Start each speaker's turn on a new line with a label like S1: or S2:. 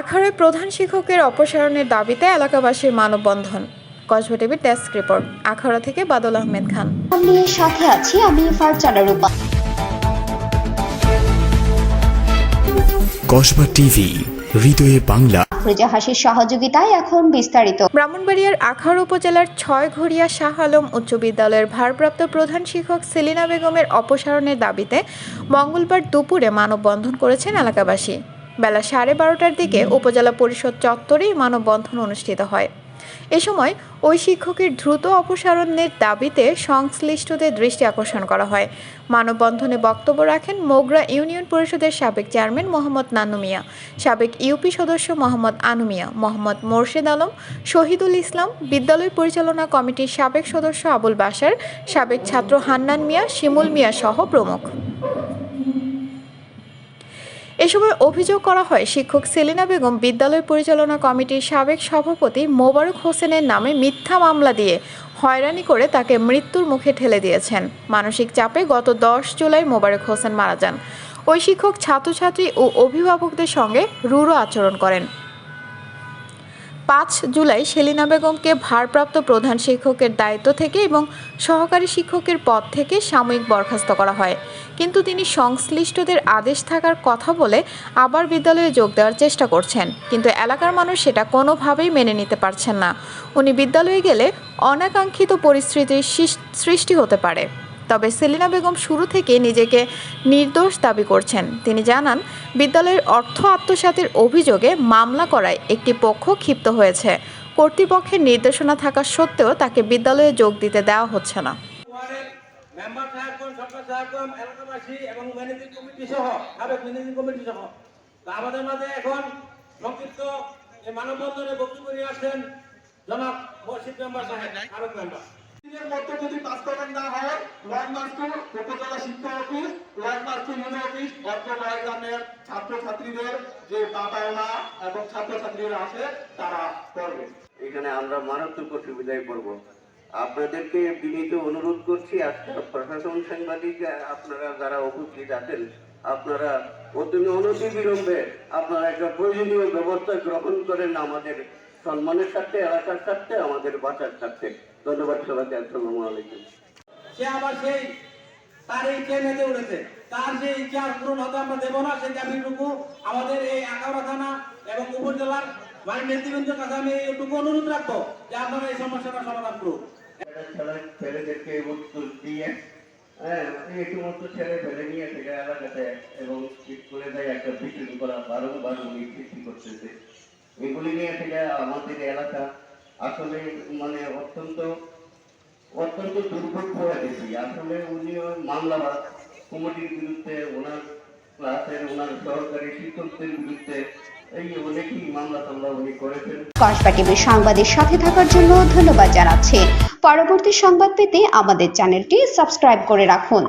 S1: আখাড়ায় প্রধান শিক্ষকের অপসারণের দাবিতে এলাকাবাসীর মানববন্ধন। কসবা টিভির ডেস্ক রিপোর্ট আখাড়া থেকে বাদল আহমেদ খান।
S2: সাথে আছি আমি ফারজানা রূপা।
S3: কসবা টিভি হৃদয়ে বাংলা।
S2: আফরোজা হাসির সহযোগিতায় এখন বিস্তারিত।
S1: ব্রাহ্মণবাড়িয়ার আখাউড় উপজেলার ছয়ঘরিয়া শাহ আলম উচ্চ বিদ্যালয়ের ভারপ্রাপ্ত প্রধান শিক্ষক সেলিনা বেগমের অপসারণের দাবিতে মঙ্গলবার দুপুরে মানববন্ধন করেছেন এলাকাবাসী। বেলা সাড়ে বারোটার দিকে উপজেলা পরিষদ চত্বরেই মানববন্ধন অনুষ্ঠিত হয়। এ সময় ওই শিক্ষকের দ্রুত অপসারণের দাবিতে সংশ্লিষ্টদের দৃষ্টি আকর্ষণ করা হয়। মানববন্ধনে বক্তব্য রাখেন মোগরা ইউনিয়ন পরিষদের সাবেক চেয়ারম্যান মোহাম্মদ নানু মিয়া, সাবেক ইউপি সদস্য মোহাম্মদ আনু মিয়া, মোহাম্মদ মোর্শেদ আলম, শহীদুল ইসলাম, বিদ্যালয় পরিচালনা কমিটির সাবেক সদস্য আবুল বাসার সাবেক ছাত্র হান্নান মিয়া, শিমুল মিয়া সহ প্রমুখ। এ সময় অভিযোগ করা হয়, শিক্ষক সেলিনা বেগম বিদ্যালয় পরিচালনা কমিটির সাবেক সভাপতি মোবারক হোসেনের নামে মিথ্যা মামলা দিয়ে হয়রানি করে তাকে মৃত্যুর মুখে ঠেলে দিয়েছেন। মানসিক চাপে গত দশ জুলাই মোবারক হোসেন মারা যান। ওই শিক্ষক ছাত্রছাত্রী ও অভিভাবকদের সঙ্গে রূঢ় আচরণ করেন। পাঁচ জুলাই সেলিনা বেগমকে ভারপ্রাপ্ত প্রধান শিক্ষকের দায়িত্ব থেকে এবং সহকারী শিক্ষকের পদ থেকে সাময়িক বরখাস্ত করা হয়। কিন্তু তিনি সংশ্লিষ্টদের আদেশ থাকার কথা বলে আবার বিদ্যালয়ে যোগ দেওয়ার চেষ্টা করছেন। কিন্তু এলাকার মানুষ সেটা কোনোভাবেই মেনে নিতে পারছেন না। উনি বিদ্যালয়ে গেলে অনাকাঙ্ক্ষিত পরিস্থিতির সৃষ্টি হতে পারে। তবে সেলিনা বেগম শুরু থেকে নিজেকে নির্দোষ দাবি করছেন। তিনি জানান, বিদ্যালয়ের অর্থ আত্মসাতের অভিযোগে মামলা করায় একটি পক্ষ ক্ষিপ্ত হয়েছে। কর্তৃপক্ষের নির্দেশনা থাকা সত্ত্বেও তাকে বিদ্যালয়ে যোগ দিতে দেওয়া হচ্ছে না।
S4: মানববন্ধনে বক্তব্য নিয়ে আসছেন জনাব মসজিদ মেম্বার সাহেব আরব মেম্বার।
S5: লয়মার্চু উপজেলা শিক্ষা অফিস লয়মার্চু ইউনি অফিস অর্থ লয়গ্রামের ছাত্রছাত্রীদের যে পাতাওনা এবং ছাত্রছাত্রীরা আছে, তারা করবে
S6: এখানে আমরা মারাত্মক অসুবিধায় পড়ব। আপনাদেরকে বিনীত অনুরোধ করছি, আজকে প্রশাসন সাংবাদিক আপনারা যারা উপস্থিত আছেন, আপনারা অতি অনতি বিলম্বে আপনারা একটা প্রয়োজনীয় ব্যবস্থা গ্রহণ করেন আমাদের সম্মানের সাথে এলাকার সাথে আমাদের বাঁচার সাথে ধন্যবাদ সবাইকে, আসসালামু আলাইকুম।
S4: সে আবার সেই তার এই চেনেতে উঠেছে। তার যে ইচ্ছা পূরণ হতে আমরা দেবো না, সেই দাবিটুকু আমাদের এই আকাউড়া থানা এবং উপজেলার বাড়ির নেতৃবৃন্দের কাছে আমি এইটুকু অনুরোধ রাখব যে আপনারা এই সমস্যাটা সমাধান করুন।
S6: ছেলে ছেলেদেরকে দিয়ে হ্যাঁ সমস্ত ছেলে ফেলে নিয়ে থেকে এলাকাতে এবং স্কুলে যায় একটা মিটিং করা বারংবার উনি সৃষ্টি করতেছে। এগুলি নিয়ে থেকে আমাদের এলাকা আসলে মানে অত্যন্ত অত্যন্ত দুর্ভোগ হয়ে গেছি আসলে উনি ওই মামলাবাদ কমিটির বিরুদ্ধে, ওনার ক্লাসের, ওনার সহকারী শিক্ষকদের বিরুদ্ধে মামলা
S2: কসবা টিভির সাংবাদিক সাথে থাকার জন্য ধন্যবাদ জানাচ্ছি। পরবর্তী সংবাদ পেতে আমাদের চ্যানেলটি সাবস্ক্রাইব করে রাখুন।